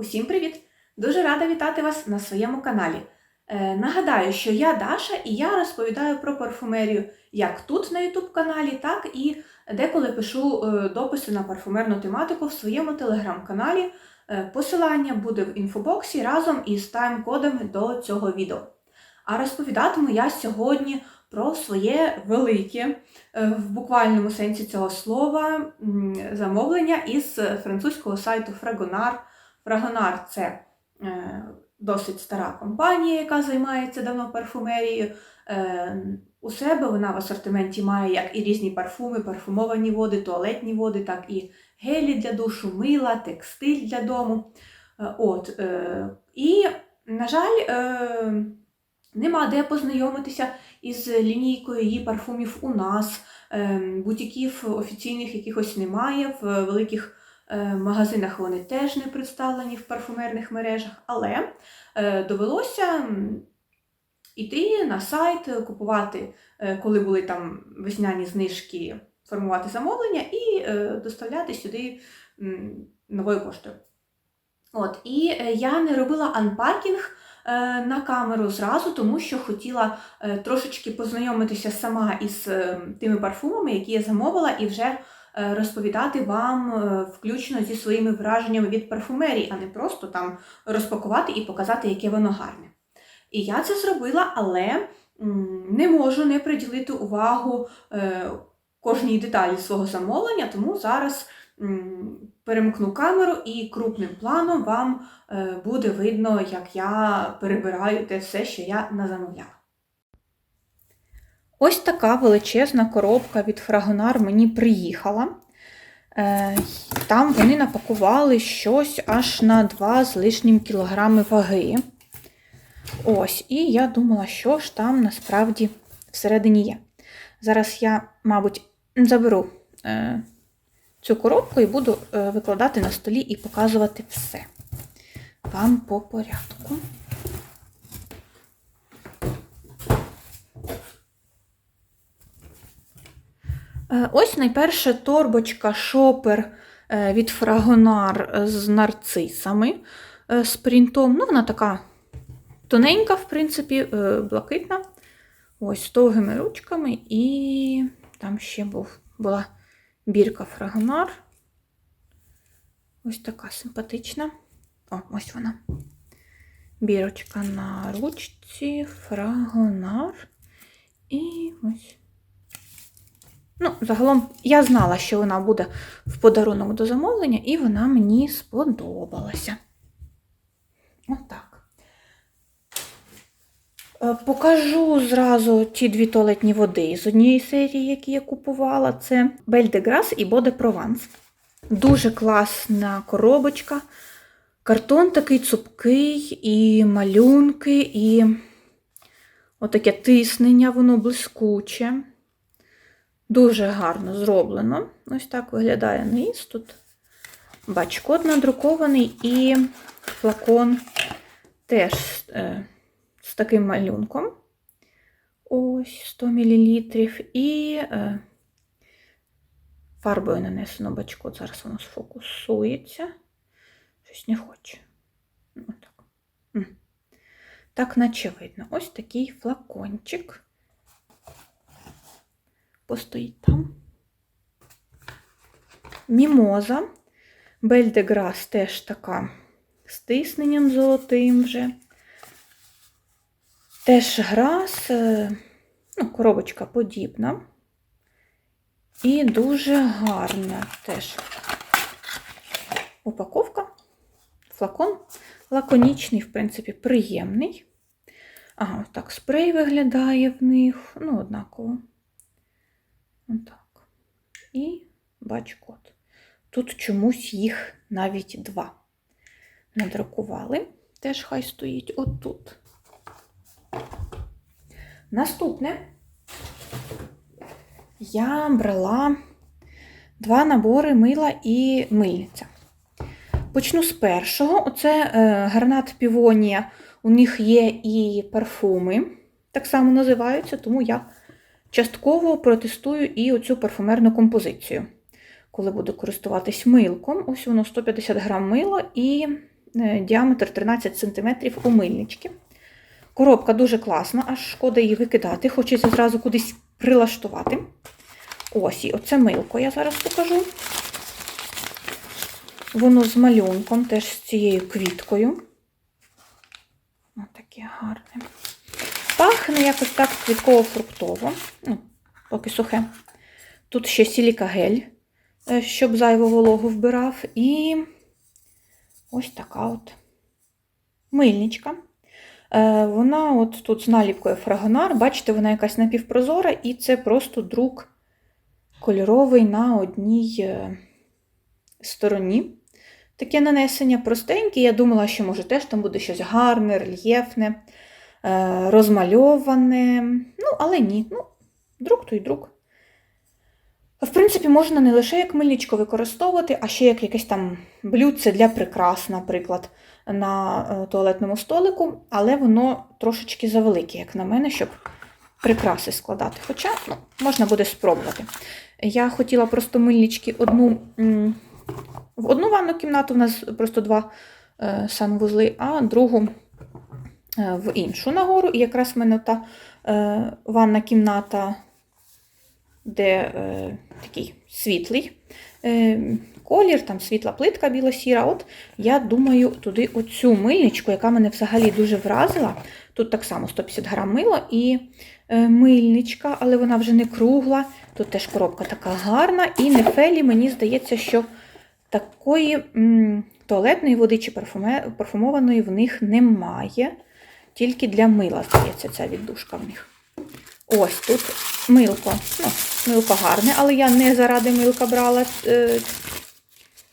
Усім привіт! Дуже рада вітати вас на своєму каналі. Е, нагадаю, що я Даша і я розповідаю про парфумерію як тут на YouTube каналі, так і деколи пишу е, дописи на парфумерну тематику в своєму телеграм-каналі. Е, посилання буде в інфобоксі разом із тайм-кодами до цього відео. А розповідатиму я сьогодні про своє велике, е, в буквальному сенсі цього слова, замовлення із французького сайту Fragonar. Fragonar – це е, досить стара компанія, яка займається давно парфумерією. Е, У себе вона в асортименті має як і різні парфуми, парфумовані води, туалетні води, так і гелі для душу, мила, текстиль для дому. Е, От, і, на жаль, нема де познайомитися із лінійкою її парфумів у нас. Е, Бутіків офіційних якихось немає, в великих магазинах вони теж не представлені в парфумерних мережах, але е, довелося м, іти на сайт, е, купувати, е, коли були там весняні знижки, формувати замовлення і е, доставляти сюди новою поштою. От, і е, я не робила анпакінг е, на камеру зразу, тому що хотіла е, трошечки познайомитися сама із е, тими парфумами, які я замовила, і вже е, розповідати вам е, включно зі своїми враженнями від парфумерії, а не просто там розпакувати і показати, яке воно гарне. І я це зробила, але не можу не приділити увагу е, кожній деталі свого замовлення, тому зараз перемкну камеру і крупним планом вам е, буде видно, як я перебираю те все, що я назамовляла. Ось така величезна коробка від Фрагонар мені приїхала. Е, Там вони напакували щось аж на 2 з лишнім кілограми ваги. Ось, і я думала, що ж там насправді всередині є. Зараз я, мабуть, заберу е, цю коробку і буду е, викладати на столі і показувати все. Вам по порядку. Ось найперше торбочка шопер е, від Fragonar з нарцисами е, з принтом. Ну, вона така тоненька, в принципі, е, блакитна. Ось з довгими ручками, і там ще був, була бірка Fragonar. Ось така симпатична. О, ось вона. Бірочка на ручці, Fragonar. І ось. Ну, загалом я знала, що вона буде в подарунок до замовлення, і вона мені сподобалася. Отак. Е, Покажу зразу ті дві туалетні води з однієї серії, які я купувала. Це Belle de Grasse і de Provence. Дуже класна коробочка. Картон такий цупкий, і малюнки, і отаке тиснення, воно блискуче. Дуже гарно зроблено. Ось так виглядає низ. Тут бачкод надрукований і флакон теж е, з таким малюнком. Ось 100 мл. І е, фарбою нанесено бачкод. Зараз воно сфокусується. Щось не хоче. Ну, так. М. так, наче видно. Ось такий флакончик. Постоїть там. Мімоза. Бель де Грас теж така з тисненням золотим вже. Теж грас, е, ну, коробочка подібна. І дуже гарна теж упаковка. Флакон лаконічний, в принципі, приємний. Ага, ось так спрей виглядає в них, ну, однаково. Отак. І бач-код. Тут чомусь їх навіть два. Надрукували. Теж хай стоїть отут. Наступне я брала два набори мила і мильниця. Почну з першого. Оце е, гарнат півонія. У них є і парфуми, так само називаються, тому я частково протестую і оцю парфумерну композицію. Коли буду користуватись милком, ось воно 150 грам мила і е, діаметр 13 см у мильнички. Коробка дуже класна, аж шкода її викидати, хочеться зразу кудись прилаштувати. Ось, і оце милко я зараз покажу. Воно з малюнком, теж з цією квіткою. Ось таке гарне. Пахне якось так квітково-фруктово, ну, поки сухе. Тут ще сілікагель, е, щоб зайву вологу вбирав. І ось така от мильничка. Е, Вона от тут з наліпкою фрагонар. Бачите, вона якась напівпрозора, і це просто друк кольоровий на одній е, стороні. Таке нанесення простеньке. Я думала, що може теж там буде щось гарне, рельєфне, розмальоване. Ну, але ні. Ну, друк то й друк. В принципі, можна не лише як мильничко використовувати, а ще як якесь там блюдце для прикрас, наприклад, на е, туалетному столику, але воно трошечки завелике, як на мене, щоб прикраси складати. Хоча ну, можна буде спробувати. Я хотіла просто мильнички одну. В одну ванну кімнату, в нас просто два е, санвузли, а другу е, в іншу нагору. І якраз в мене та е, ванна кімната, де е, такий світлий е, колір, там світла плитка біло-сіра. От я думаю, туди оцю мильничку, яка мене взагалі дуже вразила. Тут так само 150 грам мила і е, мильничка, але вона вже не кругла. Тут теж коробка така гарна. І нефелі, мені здається, що такої м, туалетної води чи парфумованої в них немає. Тільки для мила, здається, ця віддушка в них. Ось тут милко. Ну, милко гарне, але я не заради милка брала е,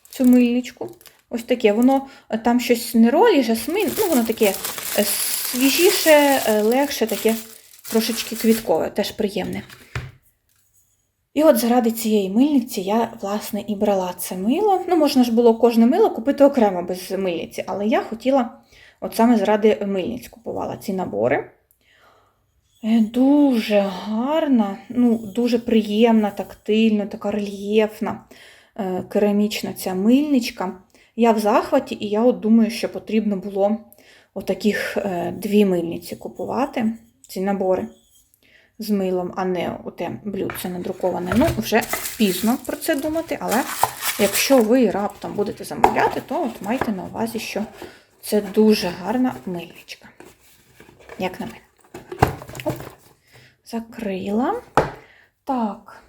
цю мильничку. Ось таке. Воно е, там щось неролі, жасмин, ну воно таке е, свіжіше, е, легше, таке трошечки квіткове, теж приємне. І от заради цієї мильниці я, власне, і брала це мило. Ну, можна ж було кожне мило купити окремо без мильниці, але я хотіла, от саме заради мильниць купувала ці набори. Е, Дуже гарна, ну, дуже приємна, тактильна, така рельєфна, е, керамічна ця мильничка. Я в захваті, і я от думаю, що потрібно було отаких е, дві мильниці купувати, ці набори з милом, а не оте блюдце надруковане. Ну, вже пізно про це думати, але якщо ви раптом будете замовляти, то от майте на увазі, що це дуже гарна мильничка. Як на мене. Оп, закрила. Так.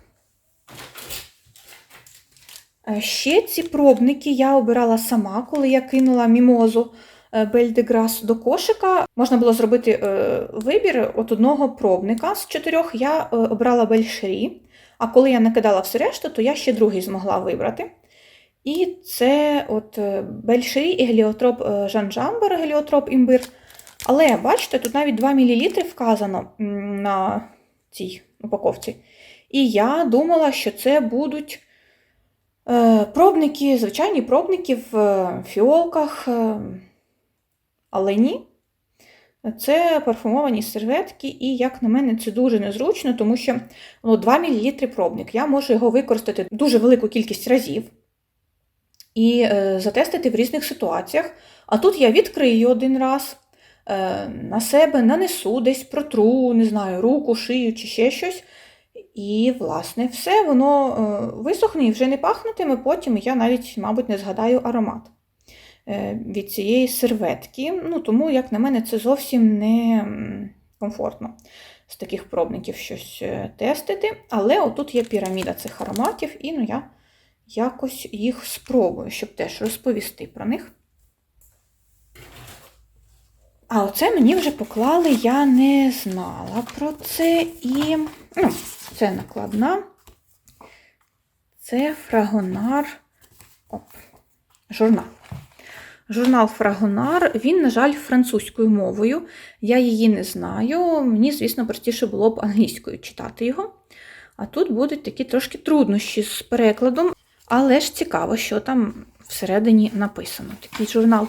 Е, Ще ці пробники я обирала сама, коли я кинула мімозу Бельдеграс до кошика. Можна було зробити е, вибір от одного пробника з чотирьох. Я е, обрала Бельшері, а коли я накидала все решту, то я ще другий змогла вибрати. І це от е, і геліотроп е, Жанджамбер, геліотроп імбир. Але бачите, тут навіть 2 мл вказано на цій упаковці. І я думала, що це будуть е, пробники, звичайні пробники в фіолках. Але ні. Це парфумовані серветки, і, як на мене, це дуже незручно, тому що ну, 2 мл пробник. Я можу його використати дуже велику кількість разів і е, затестити в різних ситуаціях. А тут я відкрию один раз, е, на себе нанесу, десь протру, не знаю, руку, шию чи ще щось. І, власне, все, воно е, висохне і вже не пахнутиме, потім я навіть, мабуть, не згадаю аромат від цієї серветки. Ну, тому, як на мене, це зовсім не комфортно з таких пробників щось тестити. Але отут є піраміда цих ароматів, і ну, я якось їх спробую, щоб теж розповісти про них. А оце мені вже поклали, я не знала про це. І ну, це накладна. Це фрагонар. Оп, журнал. Журнал Фрагонар, він, на жаль, французькою мовою. Я її не знаю. Мені, звісно, простіше було б англійською читати його. А тут будуть такі трошки труднощі з перекладом. Але ж цікаво, що там всередині написано. Такий журнал.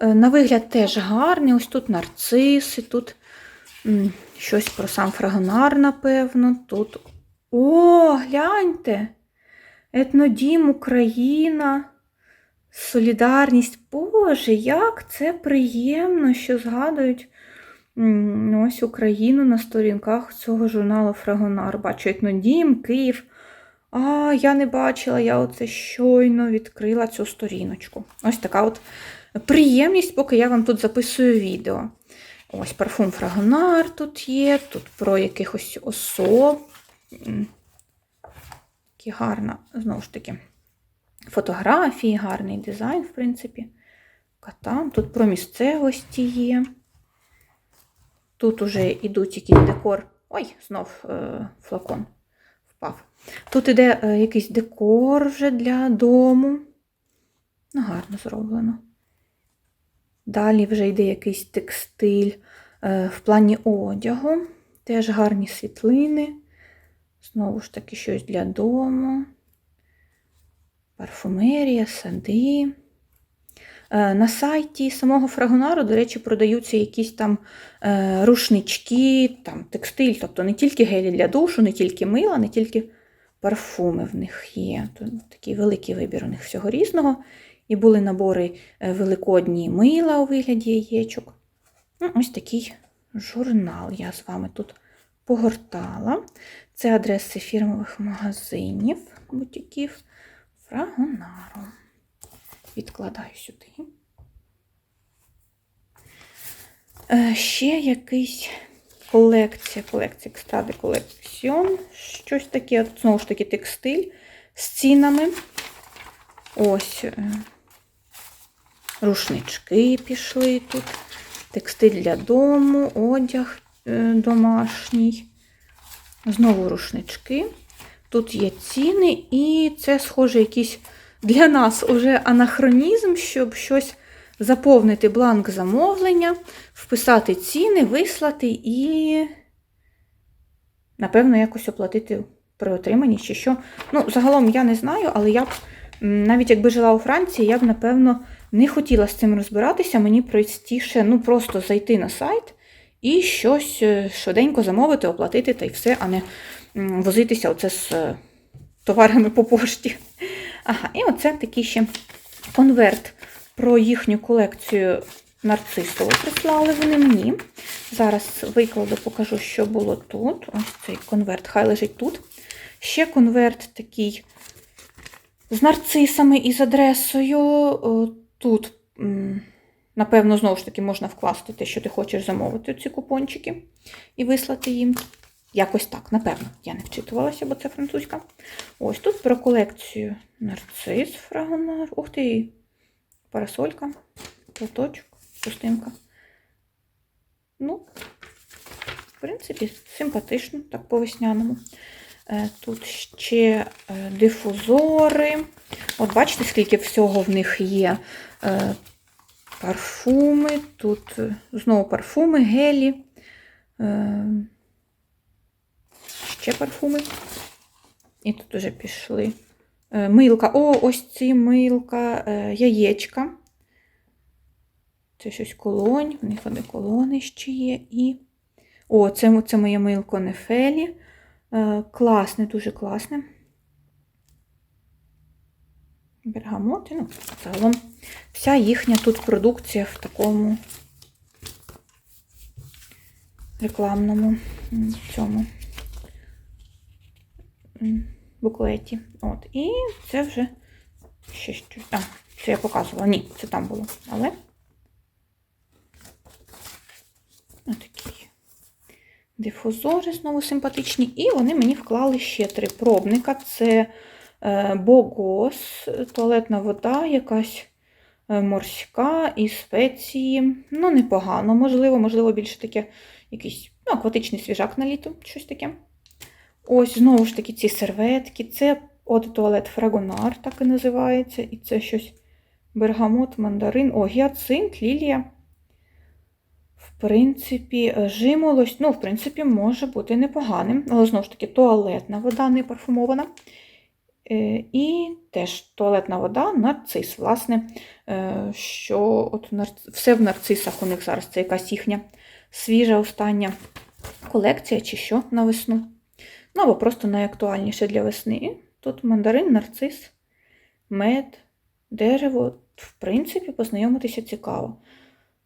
Е, На вигляд теж гарний. Ось тут нарциси, тут щось про сам фрагонар, напевно. Тут. О, гляньте! Етнодім Україна. Солідарність. Боже, як це приємно, що згадують ось Україну на сторінках цього журналу Фрагонар. Бачу етнодім, Київ. А, я не бачила, я оце щойно відкрила цю сторіночку. Ось така от приємність, поки я вам тут записую відео. Ось парфум Фрагонар тут є, тут про якихось особ. Такі гарна, знову ж таки, фотографії, гарний дизайн, в принципі. Катан. Тут про місцевості є. Тут уже йдуть якийсь декор. Ой, знов е, флакон впав. Тут іде е, якийсь декор вже для дому. Ну, гарно зроблено. Далі вже йде якийсь текстиль е, в плані одягу. Теж гарні світлини. Знову ж таки, щось для дому. Парфумерія, сади. Е, На сайті самого Фрагонару, до речі, продаються якісь там рушнички, там текстиль, тобто не тільки гелі для душу, не тільки мила, не тільки парфуми в них є. Тут такий великий вибір у них всього різного. І були набори е, великодні мила у вигляді яєчок. Ну, ось такий журнал я з вами тут погортала. Це адреси фірмових магазинів, бутіків Фрагонару. Відкладаю сюди. Е, Ще якийсь колекція, колекція Екстради колекціон. Щось таке, знову ж таки, текстиль з цінами. Ось е, рушнички пішли тут. Текстиль для дому, одяг е, домашній. Знову рушнички. Тут є ціни, і це, схоже, якийсь для нас уже анахронізм, щоб щось заповнити бланк замовлення, вписати ціни, вислати і, напевно, якось оплатити при отриманні чи що. Ну, загалом я не знаю, але я б, навіть якби жила у Франції, я б, напевно, не хотіла з цим розбиратися. Мені простіше ну, просто зайти на сайт і щось е, швиденько замовити, оплатити та й все, а не возитися оце з е, товарами по пошті. Ага, і оце такий ще конверт про їхню колекцію нарцисову прислали вони мені. Зараз викладу, покажу, що було тут. Ось цей конверт, хай лежить тут. Ще конверт такий з нарцисами і з адресою. Тут, напевно, знову ж таки можна вкласти те, що ти хочеш замовити, ці купончики, і вислати їм. Якось так, напевно. Я не вчитувалася, бо це французька. Ось тут про колекцію нарцис фрагонар. Ух ти! Парасолька, платочок, пустинка. Ну, в принципі, симпатично, так по-весняному. Е, Тут ще е, дифузори. От бачите, скільки всього в них є. Е, Парфуми, тут е, знову парфуми, гелі. Е, Ще парфуми. І тут вже пішли. Е, Милка. О, ось ці милка, е, яєчка. Це щось колонь, в них вони колони ще є. І... О, це, це моє милко Нефелі. Е, Класне, дуже класне. Бергамоти. Ну, загалом вся їхня тут продукція в такому рекламному цьому буклеті. От. І це вже ще щось. А, це я показувала. Ні, це там було. Але отакі дифузори знову симпатичні. І вони мені вклали ще три пробника. Це е, Богос, туалетна вода, якась е, морська і спеції. Ну, непогано, можливо, можливо, більше таке якийсь ну, акватичний свіжак на літо, щось таке. Ось, знову ж таки, ці серветки. Це от туалет Фрагонар, так і називається. І це щось бергамот, мандарин, о, гіацинт, лілія. В принципі, жимолость, ну, в принципі, може бути непоганим. Але знову ж таки, туалетна вода не парфумована. Е, І теж туалетна вода, нарцис. Власне, е, що от нарц- все в нарцисах у них зараз це якась їхня свіжа остання колекція, чи що на весну. Ну, або просто найактуальніше для весни. Тут мандарин, нарцис, мед, дерево, в принципі, познайомитися цікаво.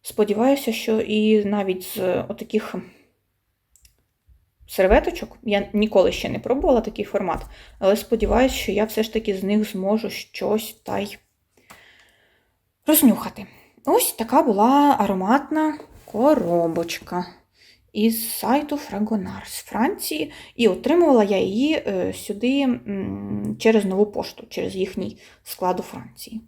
Сподіваюся, що і навіть з отаких серветочок я ніколи ще не пробувала такий формат, але сподіваюся, що я все ж таки з них зможу щось та й рознюхати. Ось така була ароматна коробочка із сайту Fragonar з Франції, і отримувала я її е, сюди через нову пошту, через їхній склад у Франції.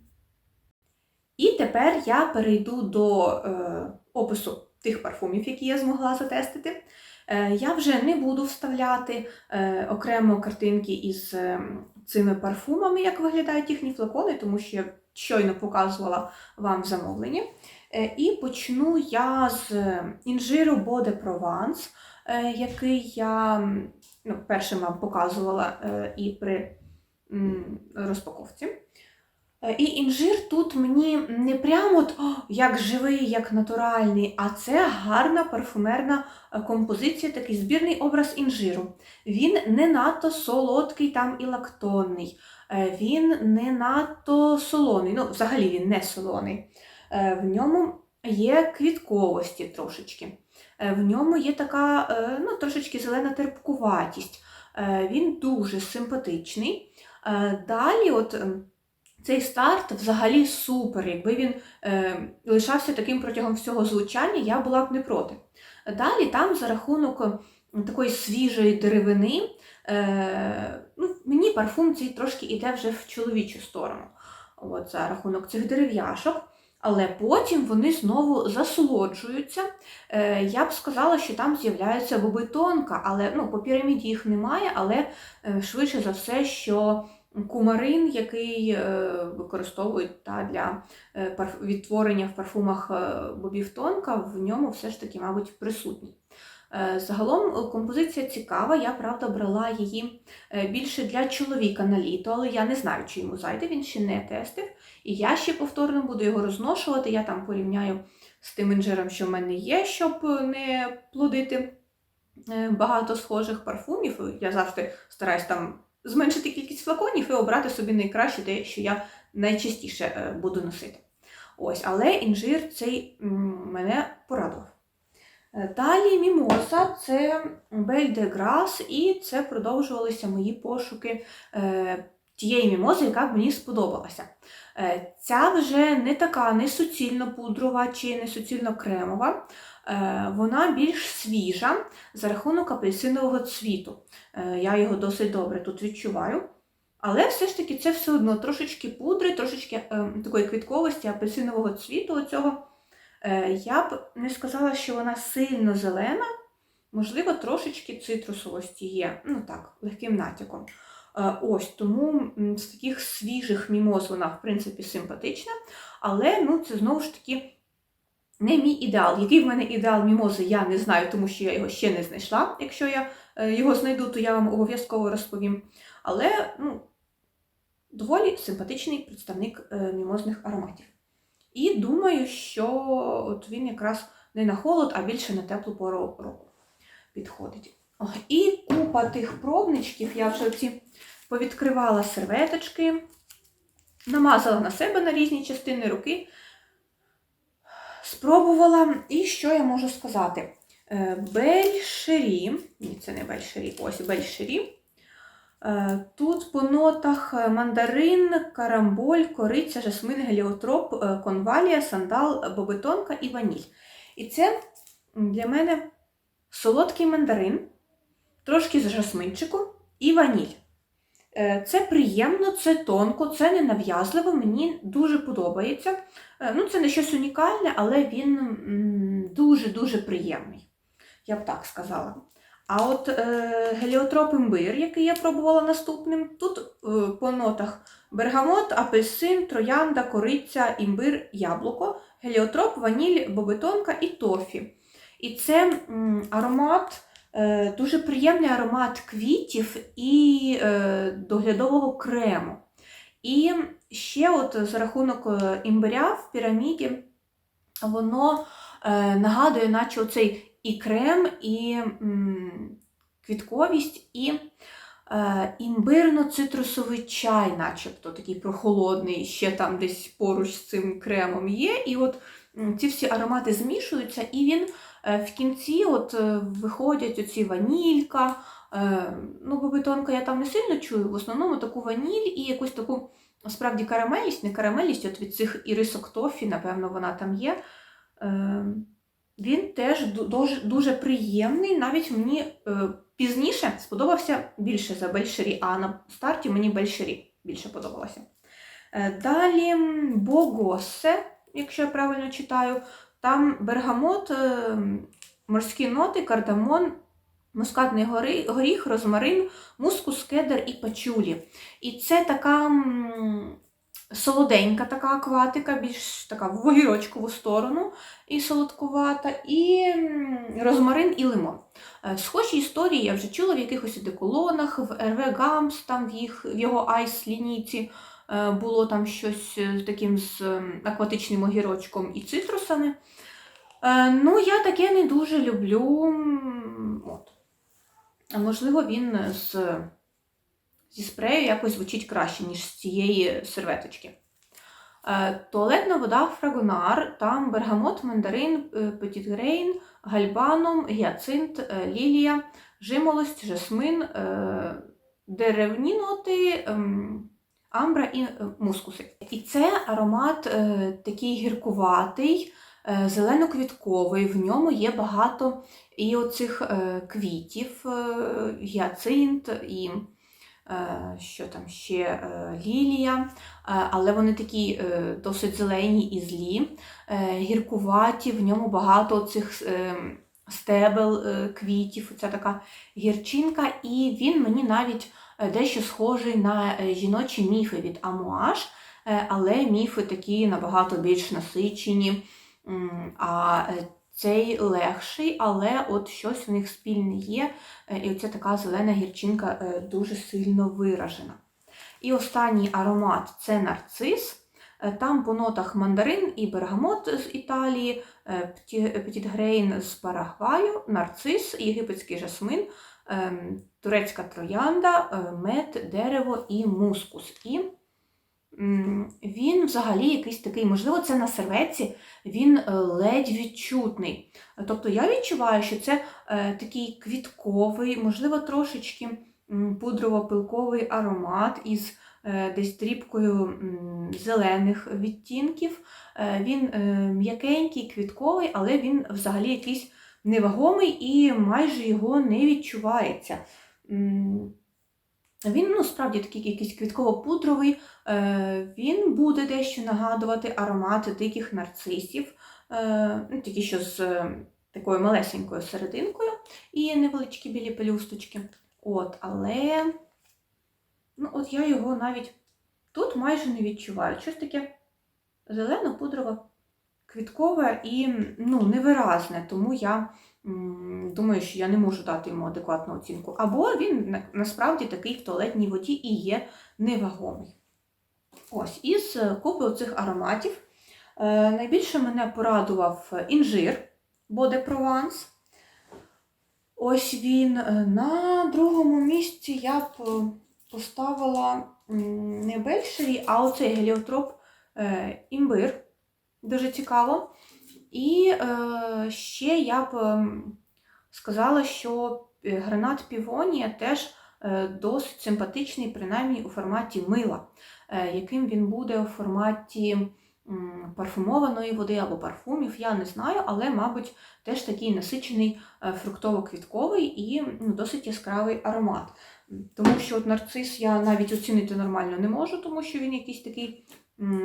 І тепер я перейду до е, опису тих парфумів, які я змогла затестити. Е, я вже не буду вставляти е, окремо картинки із е, цими парфумами, як виглядають їхні флакони, тому що я щойно показувала вам в. Е, І почну я з інжиру Eau de Provence, е, який я ну, першим вам показувала е, і при розпаковці. Е, І інжир тут мені не прямо от, «О, як живий, як натуральний, а це гарна парфумерна е, композиція, такий збірний образ інжиру. Він не надто солодкий там і лактонний, е, він не надто солоний, ну, взагалі він не солоний. Е, В ньому є квітковості трошечки. Е, В ньому є така е, ну, трошечки зелена терпкуватість. Він дуже симпатичний. Далі, от ем, цей старт взагалі супер. Якби він лишався таким протягом всього звучання, я була б не проти. Далі там за рахунок е, такої свіжої деревини, ну, мені парфум цей трошки йде вже в чоловічу сторону. От, за рахунок цих дерев'яшок. Але потім вони знову засолоджуються. Е, я б сказала, що там з'являється боби тонка, але ну, по піраміді їх немає, але е, швидше за все, що кумарин, який е, використовують та, для відтворення в парфумах бобів тонка, в ньому все ж таки, мабуть, присутній. Е, Загалом е, композиція цікава, я правда брала її е, більше для чоловіка на літо, але я не знаю, чи йому зайде, він ще не тестив. І я ще повторно буду його розношувати. Я там порівняю з тим інжиром, що в мене є, щоб не плодити багато схожих парфумів. Я завжди стараюсь там зменшити кількість флаконів і обрати собі найкраще те, що я найчастіше буду носити. Ось, але інжир цей мене порадував. Е, Далі мімоза це Бель де Грас, і це продовжувалися мої пошуки е, тієї мімози, яка б мені сподобалася. Е, Ця вже не така не суцільно пудрова чи не суцільно кремова. Вона більш свіжа за рахунок апельсинового цвіту. Я його досить добре тут відчуваю. Але все ж таки це все одно трошечки пудри, трошечки е, такої квітковості, апельсинового цвіту. Оцього. Е, я б не сказала, що вона сильно зелена, можливо, трошечки цитрусовості є. Ну так, легким натяком. Е, Ось тому з таких свіжих мімоз вона, в принципі, симпатична, але ну, це знову ж таки не мій ідеал. Який в мене ідеал мімози, я не знаю, тому що я його ще не знайшла. Якщо я е, його знайду, то я вам обов'язково розповім. Але ну, доволі симпатичний представник мімозних ароматів. І думаю, що от він якраз не на холод, а більше на теплу пору року підходить. І купа тих пробничків, я вже ці повідкривала серветочки, намазала на себе на різні частини руки, спробувала. І що я можу сказати? Е, Бельшері, ні, це не бельшері, ось бельшері. Е, Тут по нотах е, мандарин, карамболь, кориця, жасмин, геліотроп, е, конвалія, сандал, бобетонка і ваніль. І це для мене солодкий мандарин, трошки з жасминчику і ваніль. Це приємно, це тонко, це не нав'язливо, мені дуже подобається. Ну, це не щось унікальне, але він дуже-дуже приємний. Я б так сказала. А от е, геліотроп імбир, який я пробувала наступним, тут е, по нотах бергамот, апельсин, троянда, кориця, імбир, яблуко, геліотроп, ваніль, бобетонка і тофі. І це м, аромат, е, дуже приємний аромат квітів і е, доглядового крему. І ще от за рахунок е, імбиря в піраміді воно е, нагадує, наче оцей і крем, і м, квітковість, і е, імбирно-цитрусовий чай, начебто такий прохолодний, ще там десь поруч з цим кремом є. І от ці всі аромати змішуються, і він е, в кінці от е, виходять оці ванілька. Е, ну, бобитонка я там не сильно чую, в основному таку ваніль і якусь таку справді карамелість, не карамелість, от від цих ірисок тофі, напевно, вона там є. Е, він теж дуже, дуже приємний. Навіть мені е, пізніше сподобався більше за Бельшері, а на старті мені Бельшері більше подобалося. Е, далі Богосе, якщо я правильно читаю, там бергамот, е, морські ноти, кардамон, мускатний горіх, розмарин, мускус, кедр і пачулі. І це така солоденька така акватика, більш така в огірочкову сторону і солодкувата, і розмарин і лимон. Е, Схожі історії я вже чула в якихось одеколонах, в РВ Гамс, там в, їх, в його айс лінійці е, було там щось е, таким з акватичним огірочком і цитрусами. Ну, я таке не дуже люблю. От. Можливо, він з, зі спрею якось звучить краще, ніж з цієї серветочки. Е, Туалетна вода Фрагонар, там бергамот, мандарин, петітгрейн, гальбаном, гіацинт, е, лілія, жимолость, жасмин, е, деревні ноти, ем, амбра і мускуси. І це аромат такий гіркуватий, зелено-квітковий. В ньому є багато і оцих квітів, гіацинт і що там ще е, лілія, Е, але вони такі е, досить зелені і злі, е, гіркуваті, в ньому багато цих е, стебел е, квітів, ця така гірчинка, і він мені навіть е, дещо схожий на е, жіночі міфи від Амуаш, е, але міфи такі набагато більш насичені. А е, цей легший, але от щось в них спільне є, е, і оця така зелена гірчинка е, дуже сильно виражена. І останній аромат це нарцис. Е, Там по нотах мандарин і бергамот з Італії, Петітгрейн з Парагваю, нарцис, єгипетський жасмин, ем, турецька троянда, мед, дерево і мускус. І він взагалі якийсь такий, можливо, це на серветці, він е, ледь відчутний. Тобто я відчуваю, що це е, такий квітковий, можливо, трошечки пудрово-пилковий аромат із е, десь дрібкою м, зелених відтінків. Він м'якенький, квітковий, але він взагалі якийсь невагомий і майже його не відчувається. Він ну, справді такий якийсь квітково-пудровий, Е, він буде дещо нагадувати аромати диких нарцисів, е, ну, тільки що з е, такою малесенькою серединкою і невеличкі білі пелюсточки. От, але ну, от я його навіть тут майже не відчуваю. Щось таке зелено-пудрове, квіткове і ну, невиразне, тому я м, думаю, що я не можу дати йому адекватну оцінку. Або він насправді такий в туалетній воді і є невагомий. Ось, із е, купи оцих ароматів е, найбільше мене порадував інжир Боде Прованс. Ось він е, на другому місці я б е, поставила не Бельшері, а оцей геліотроп е, імбир. Дуже цікаво. І е, ще я б ем, сказала, що е, гранат півонія теж е, досить симпатичний, принаймні у форматі мила. Е, яким він буде у форматі парфумованої води або парфумів, я не знаю, але, мабуть, теж такий насичений фруктово-квітковий і ну, досить яскравий аромат. Тому що от нарцис я навіть оцінити нормально не можу, тому що він якийсь такий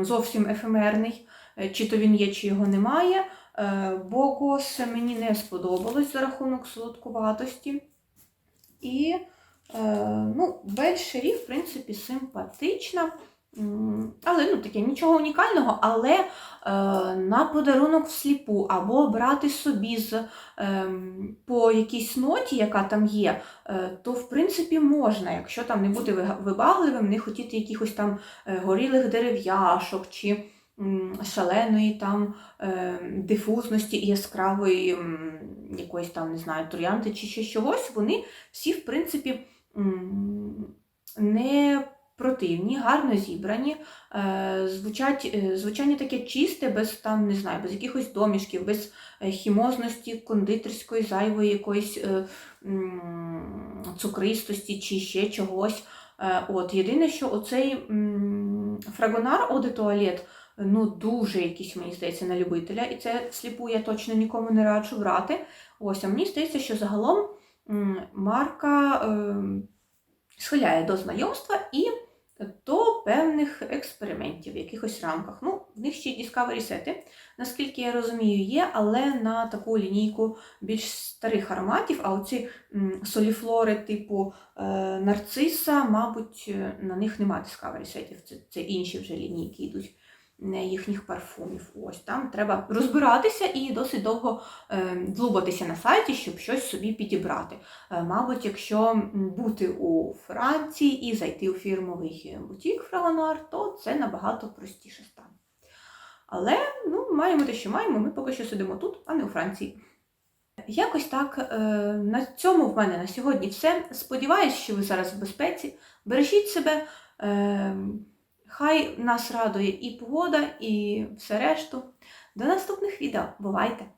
зовсім ефемерний, чи то він є, чи його немає. Е, Богос мені не сподобалось за рахунок солодкуватості. І Е, ну, Бельшері, в принципі, симпатична. Але ну, таке нічого унікального, але е, на подарунок всліпу, або брати собі з, ем, по якійсь ноті, яка там є, е, то в принципі можна, якщо там не бути вибагливим, не хотіти якихось там е, горілих дерев'яшок чи шаленої там е, дифузності яскравої якоїсь там, не знаю, троянди чи ще чогось, вони всі, в принципі, не противні, гарно зібрані, е, звучать, е, звучання таке чисте, без там, не знаю, без якихось домішків, без хімозності, кондитерської, зайвої якоїсь цукристості чи ще чогось. От, єдине, що оцей фрагонар de Toilette, ну дуже якийсь, мені здається, на любителя, і це сліпу я точно нікому не раджу брати. Ось, а мені здається, що загалом марка е, схиляє до знайомства і до певних експериментів в якихось рамках. Ну, в них ще й Discovery сети, наскільки я розумію, є, але на таку лінійку більш старих ароматів, а оці соліфлори типу е, нарциса, мабуть, е, на них немає Discovery сетів. Це, це інші вже лінійки йдуть їхніх парфумів. Ось там треба розбиратися і досить довго е, длубатися на сайті, щоб щось собі підібрати. Е, Мабуть, якщо бути у Франції і зайти у фірмовий бутік Фраганар, то це набагато простіше стане. Але ну, маємо те, що маємо, ми поки що сидимо тут, а не у Франції. Якось так, е, на цьому в мене на сьогодні все. Сподіваюсь, що ви зараз в безпеці. Бережіть себе. Хай нас радує і погода, і все решту. До наступних відео. Бувайте!